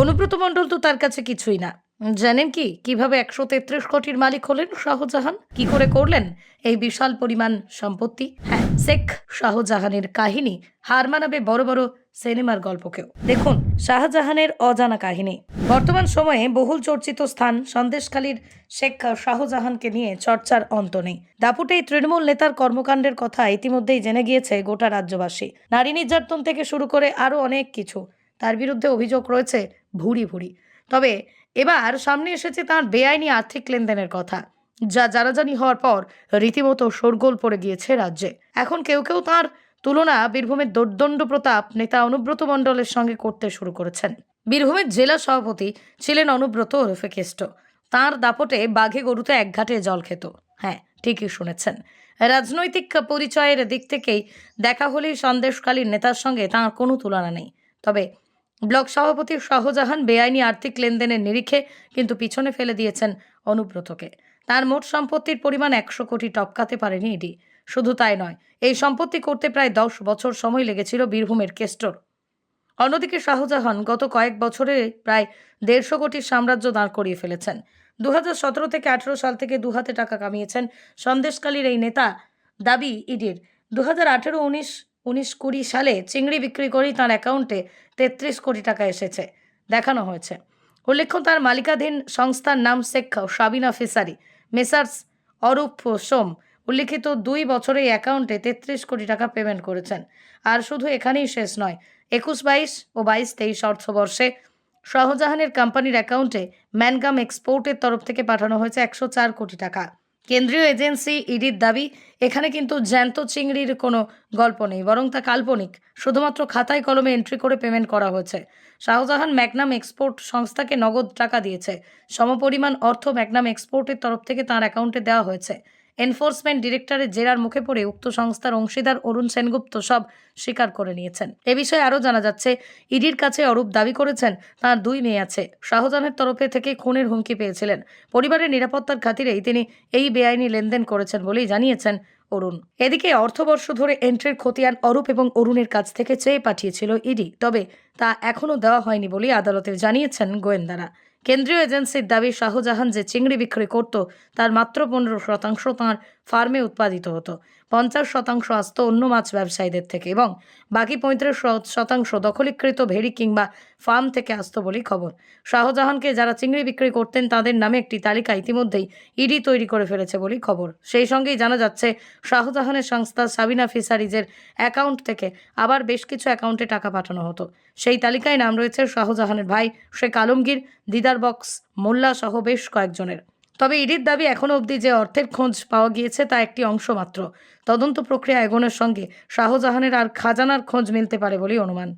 অনুব্রত মণ্ডল তো তার কাছে কিছুই না। জানেন কি, কীভাবে একশো তেত্রিশ কোটির মালিক হলেন শাহজাহান? কি করে করলেন? এই বিশাল পরিমাণ সম্পত্তি? হ্যাঁ শেখ শাহজাহানের কাহিনী হার মানাবে বড় বড় সিনেমার গল্পকেও। দেখুন, শাহজাহানের অজানা কাহিনী। বর্তমান সময়ে বহুল চর্চিত স্থান সন্দেশখালীর শেখ শাহজাহানকে নিয়ে চর্চার অন্ত নেই। দাপুটে এই তৃণমূল নেতার কর্মকাণ্ডের কথা ইতিমধ্যেই জেনে গিয়েছে গোটা রাজ্যবাসী। নারী নির্যাতন থেকে শুরু করে আরও অনেক কিছু। তার বিরুদ্ধে অভিযোগ রয়েছে ভুরি ভুরি তবে এবার সামনে এসেছে তার বেআইনি আর্থিক লেনদেনের কথা, যা জানাজানি হওয়ার পর রীতিমতো শোরগোল পড়ে গিয়েছে রাজ্যে। এখন কেউ কেউ তার তুলনা বীরভূমের দোর্দণ্ড প্রতাপ নেতা অনুব্রত মণ্ডলের সঙ্গে করতে শুরু করেছেন। বীরভূমের জেলা সভাপতি ছিলেন অনুব্রত ওরফে কেষ্ট। তাঁর দাপটে বাঘে গরুতে একঘাটে জল খেত। হ্যাঁ ঠিকই শুনেছেন। রাজনৈতিক পরিচয়ের দিক থেকেই দেখা হলেই সন্দেশকালীন নেতার সঙ্গে তাঁর কোনো তুলনা নেই। তবে ব্লক সভাপতি শাহজাহান বেআইনি আর্থিক লেনদেনের নিরিখে কিন্তু পিছনে ফেলে দিয়েছেন অনুব্রতকে। তার মোট সম্পত্তির পরিমাণ একশো কোটি, টপকাতে পারেনি ইডি। শুধু তাই নয়, এই সম্পত্তি করতে প্রায় দশ বছর সময় লেগেছিল বীরভূমের কেষ্টর। অন্যদিকে শাহজাহান গত কয়েক বছরে প্রায় দেড়শো কোটির সাম্রাজ্য দাঁড় করিয়ে ফেলেছেন। দু থেকে আঠেরো সাল থেকে দু হাতে টাকা কামিয়েছেন সন্দেশকালীর এই নেতা দাবি ইডির। দু হাজার আঠেরো উনিশ উনিশ কুড়ি সালে চিংড়ি বিক্রি করেই তার অ্যাকাউন্টে তেত্রিশ কোটি টাকা এসেছে, দেখানো হয়েছে। উল্লেখ্য, তার মালিকাধীন সংস্থার নাম শেখ সাবিনা ফিসারি, মেসার্স অরূপ সোম উল্লিখিত দুই বছরে অ্যাকাউন্টে তেত্রিশ কোটি টাকা পেমেন্ট করেছেন। আর শুধু এখানেই শেষ নয়, একুশ বাইশ ও বাইশ তেইশ অর্থবর্ষে শাহজাহানের কোম্পানির অ্যাকাউন্টে ম্যানগাম এক্সপোর্টের তরফ থেকে পাঠানো হয়েছে একশো চার কোটি টাকা। কেন্দ্রীয় এজেন্সি ইডির দাবি, এখানে কিন্তু জ্যান্ত চিংড়ির কোনো গল্প নেই, বরং তা কাল্পনিক। শুধুমাত্র খাতায় কলমে এন্ট্রি করে পেমেন্ট করা হয়েছে। শাহজাহান ম্যাকনাম এক্সপোর্ট সংস্থাকে নগদ টাকা দিয়েছে। সমপরিমাণ অর্থ ম্যাগনাম এক্সপোর্টের তরফ থেকে তার অ্যাকাউন্টে দেওয়া হয়েছে। এনফোর্সমেন্ট ডিরেক্টরের জেরার মুখে পড়ে উক্ত সংস্থার অংশীদার অরুণ সেনগুপ্ত সব স্বীকার করে নিয়েছেন। এ বিষয়ে আরও জানা যাচ্ছে, ইডির কাছে অরূপ দাবি করেছেন, তার দুই মেয়ে আছে। শাহজাহানের তরফে থেকে খুনের হুমকি পেয়েছিলেন। পরিবারের নিরাপত্তার খাতিরেই তিনি এই বেআইনি লেনদেন করেছেন বলেই জানিয়েছেন অরুণ। এদিকে অর্থবর্ষ ধরে এন্ট্রির খতিয়ান অরূপ এবং অরুণের কাছ থেকে চেয়ে পাঠিয়েছিল ইডি। তবে তা এখনও দেওয়া হয়নি বলেই আদালতে জানিয়েছেন গোয়েন্দারা। কেন্দ্রীয় এজেন্সির দাবি, শাহজাহান যে চিংড়ি বিক্রি করত, তার মাত্র পনেরো শতাংশ তাঁর ফার্মে উৎপাদিত হতো। পঞ্চাশ শতাংশ আসতো অন্য মাছ ব্যবসায়ীদের থেকে এবং বাকি পঁয়ত্রিশ শতাংশ দখলীকৃত ভেড়ি কিংবা ফার্ম থেকে আসতো বলেই খবর। শাহজাহানকে যারা চিংড়ি বিক্রি করতেন, তাদের নামে একটি তালিকা ইতিমধ্যেই ইডি তৈরি করে ফেলেছে বলেই খবর। সেই সঙ্গেই জানা যাচ্ছে, শাহজাহানের সংস্থা সাবিনা ফিসারিজের অ্যাকাউন্ট থেকে আবার বেশ কিছু অ্যাকাউন্টে টাকা পাঠানো হতো। সেই তালিকায় নাম রয়েছে শাহজাহানের ভাই শেখ আলমগীর, দিদার বক্স, মোল্লা সহ বেশ কয়েকজনের। তবে ইডির দাবি এখনও অবধি যে অর্থের খোঁজ পাওয়া গিয়েছে তা একটি অংশ মাত্র। তদন্ত প্রক্রিয়া এগোনোর সঙ্গে শাহজাহানের আর খাজানার খোঁজ মিলতে পারে বলেই অনুমান।